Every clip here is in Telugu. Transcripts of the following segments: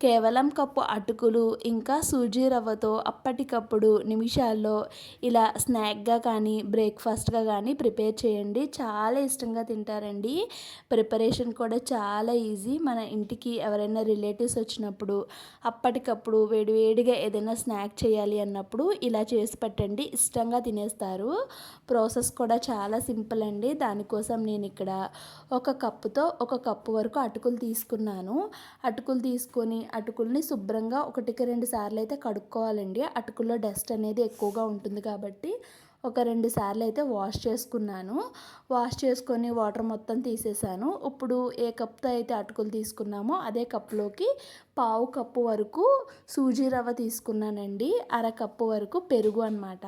కేవలం కప్పు అటుకులు ఇంకా సూజీ రవ్వతో అప్పటికప్పుడు నిమిషాల్లో ఇలా స్నాక్గా కానీ బ్రేక్ఫాస్ట్గా కానీ ప్రిపేర్ చేయండి. చాలా ఇష్టంగా తింటారండి. ప్రిపరేషన్ కూడా చాలా ఈజీ. మన ఇంటికి ఎవరైనా రిలేటివ్స్ వచ్చినప్పుడు అప్పటికప్పుడు వేడివేడిగా ఏదైనా స్నాక్ చేయాలి అన్నప్పుడు ఇలా చేసి పెట్టండి. ఇష్టంగా తినేస్తారు. ప్రాసెస్ కూడా చాలా సింపుల్ అండి. దానికోసం నేను ఇక్కడ ఒక కప్పుతో ఒక కప్పు వరకు అటుకులు తీసుకున్నాను. అటుకులు తీసుకొని అటుకుల్ని శుభ్రంగా ఒకటికి రెండు సార్లు అయితే కడుక్కోవాలండి. అటుకుల్లో డస్ట్ అనేది ఎక్కువగా ఉంటుంది కాబట్టి ఒక రెండు సార్లు అయితే వాష్ చేసుకున్నాను. వాష్ చేసుకొని వాటర్ మొత్తం తీసేసాను. ఇప్పుడు ఏ కప్తో అయితే అటుకులు తీసుకున్నామో అదే కప్లోకి పావు కప్పు వరకు సూజీ రవ్వ తీసుకున్నానండి. అర కప్పు వరకు పెరుగు అనమాట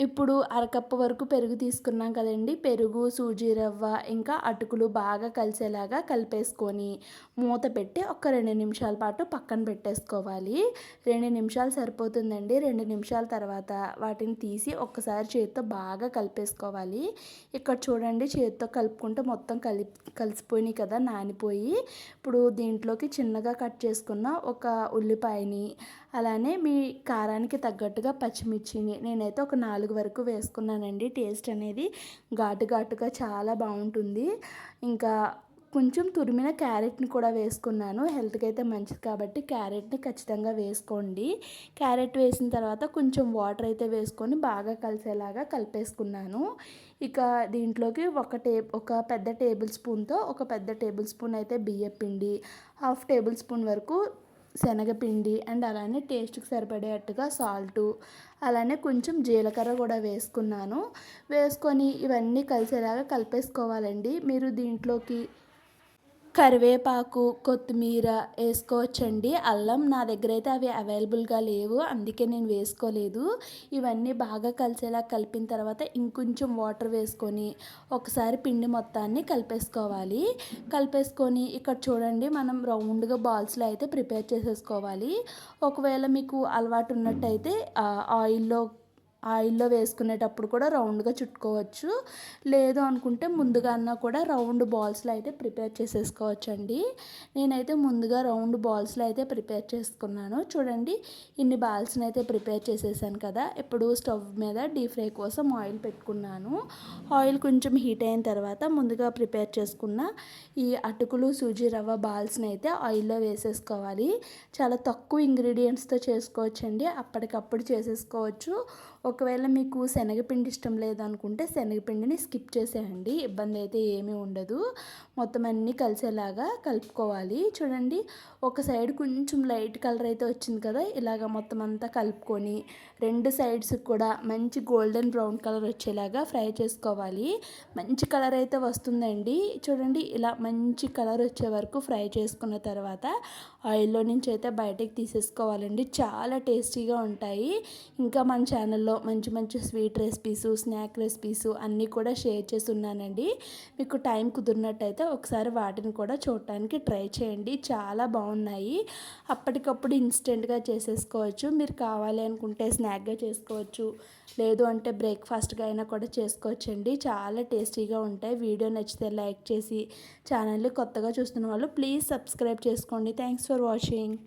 ఇప్పుడు అరకప్పు వరకు పెరుగు తీసుకున్నాం కదండి. పెరుగు సూజీ రవ్వ ఇంకా అటుకులు బాగా కలిసేలాగా కలిపేసుకొని మూత పెట్టి ఒక రెండు నిమిషాల పాటు పక్కన పెట్టేసుకోవాలి. రెండు నిమిషాలు సరిపోతుందండి. రెండు నిమిషాల తర్వాత వాటిని తీసి ఒక్కసారి చేతితో బాగా కలిపేసుకోవాలి. ఇక్కడ చూడండి చేతితో కలుపుకుంటే మొత్తం కలి కలిసిపోయినాయి కదా నానిపోయి. ఇప్పుడు దీంట్లోకి చిన్నగా కట్ చేసుకున్న ఒక ఉల్లిపాయని అలానే మీ కారానికి తగ్గట్టుగా పచ్చిమిర్చిని నేనైతే ఒక నాలుగు వరకు వేసుకున్నానండి. టేస్ట్ అనేది ఘాటు ఘాటుగా చాలా బాగుంటుంది. ఇంకా కొంచెం తురిమిన క్యారెట్ని కూడా వేసుకున్నాను. హెల్త్కి అయితే మంచిది కాబట్టి క్యారెట్ని ఖచ్చితంగా వేసుకోండి. క్యారెట్ వేసిన తర్వాత కొంచెం వాటర్ అయితే వేసుకొని బాగా కలిసేలాగా కలిపేసుకున్నాను. ఇక దీంట్లోకి ఒక టే ఒక పెద్ద టేబుల్ స్పూన్తో ఒక పెద్ద టేబుల్ స్పూన్ అయితే బియ్య పిండి హాఫ్ టేబుల్ స్పూన్ వరకు శనగపిండి అండ్ అలానే టేస్ట్కి సరిపడేట్టుగా సాల్టు అలానే కొంచెం జీలకర్ర కూడా వేసుకున్నాను. వేసుకొని ఇవన్నీ కలిసేలాగా కలిపేసుకోవాలండి. మీరు దీంట్లోకి కరివేపాకు కొత్తిమీర వేసుకోవచ్చండి. అల్లం నా దగ్గర అయితే అవి అవైలబుల్గా లేవు. అందుకే నేను వేసుకోలేదు. ఇవన్నీ బాగా కలిసేలా కలిపిన తర్వాత ఇంకొంచెం వాటర్ వేసుకొని ఒకసారి పిండి మొత్తాన్ని కలిపేసుకోవాలి. కలిపేసుకొని ఇక్కడ చూడండి మనం రౌండ్గా బాల్స్లో అయితే ప్రిపేర్ చేసేసుకోవాలి. ఒకవేళ మీకు అలవాటు ఉన్నట్టయితే ఆయిల్లో ఆయిల్లో వేసుకునేటప్పుడు కూడా రౌండ్గా చుట్టుకోవచ్చు. లేదు అనుకుంటే ముందుగా అన్నా కూడా రౌండ్ బాల్స్లో అయితే ప్రిపేర్ చేసేసుకోవచ్చు అండి నేనైతే ముందుగా రౌండ్ బాల్స్లో అయితే ప్రిపేర్ చేసుకున్నాను. చూడండి ఇన్ని బాల్స్ని అయితే ప్రిపేర్ చేసేసాను కదా! ఇప్పుడు స్టవ్ మీద డీప్ ఫ్రై కోసం ఆయిల్ పెట్టుకున్నాను. ఆయిల్ కొంచెం హీట్ అయిన తర్వాత ముందుగా ప్రిపేర్ చేసుకున్న ఈ అటుకులు సూజీ రవ్వ బాల్స్ని అయితే ఆయిల్లో వేసేసుకోవాలి. చాలా తక్కువ ఇంగ్రీడియంట్స్తో చేసుకోవచ్చండి. అప్పటికప్పుడు చేసేసుకోవచ్చు. ఒకవేళ మీకు శనగపిండి ఇష్టం లేదనుకుంటే శనగపిండిని స్కిప్ చేసేయండి ఇబ్బంది అయితే ఏమీ ఉండదు. మొత్తం అన్నీ కలిసేలాగా కలుపుకోవాలి. చూడండి ఒక సైడ్ కొంచెం లైట్ కలర్ అయితే వచ్చింది కదా ఇలాగ మొత్తం అంతా కలుపుకొని రెండు సైడ్స్ కూడా మంచి గోల్డెన్ బ్రౌన్ కలర్ వచ్చేలాగా ఫ్రై చేసుకోవాలి. మంచి కలర్ అయితే వస్తుందండి. చూడండి ఇలా మంచి కలర్ వచ్చే వరకు ఫ్రై చేసుకున్న తర్వాత ఆయిల్లో నుంచి అయితే బయటకు తీసేసుకోవాలండి. చాలా టేస్టీగా ఉంటాయి. ఇంకా మన ఛానల్లో మంచి మంచి స్వీట్ రెసిపీస్ స్నాక్ రెసిపీస్ అన్నీ కూడా షేర్ చేసి ఉన్నానండి మీకు టైం కుదిరినట్టయితే ఒకసారి వాటిని కూడా చూడటానికి ట్రై చేయండి. చాలా బాగున్నాయి. అప్పటికప్పుడు ఇన్స్టెంట్గా చేసేసుకోవచ్చు. మీరు కావాలి అనుకుంటే స్నాక్గా చేసుకోవచ్చు. లేదు అంటే బ్రేక్ఫాస్ట్గా అయినా కూడా చేసుకోవచ్చండి. చాలా టేస్టీగా ఉంటాయి. వీడియో నచ్చితే లైక్ చేసి ఛానల్ని కొత్తగా చూస్తున్న వాళ్ళు ప్లీజ్ సబ్స్క్రైబ్ చేసుకోండి. Thanks for watching.